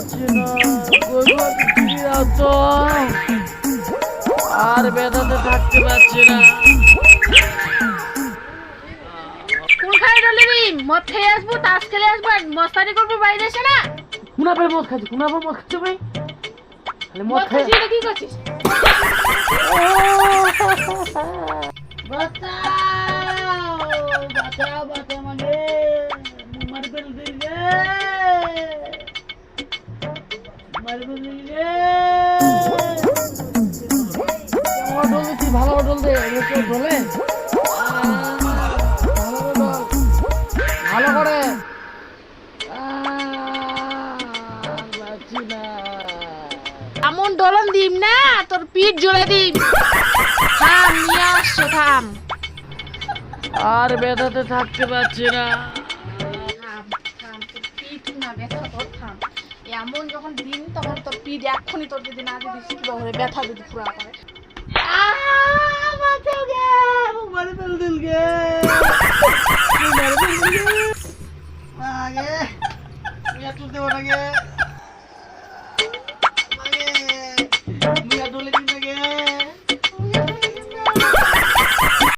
পাচ্ছি না আসো আর ব্যথাতে থাকতে পারছি না। কোনখানে ডলিবি মদ খেয়ে আসব তাস খেলে আসব আর মস্তানি করব বাইরে এসে না? কুনা পরে মদ খাচ্ছি কুনা পরে মদ খাচ্ছি ভাই খালি মদ মদ খাই। কি করছিস? বাঁচাও বাঁচাও বাঁচাও। ভালো দে কেউ ভালো করে। এমন ডলন দিম না তোর পিঠ জোড়া দিম। থাম নিয়ে আসছো থাম। আর ব্যথাতে থাকতে পারছি না। থাম থাম তোর পিঠ না ব্যথা তোর থাম। এমন যখন দিন, তখন তোর পিঠ এক্ষুনি তোর যদি না দিদি কি হবে ব্যথা যদি পুরা করে। আগে। তুলতে পারে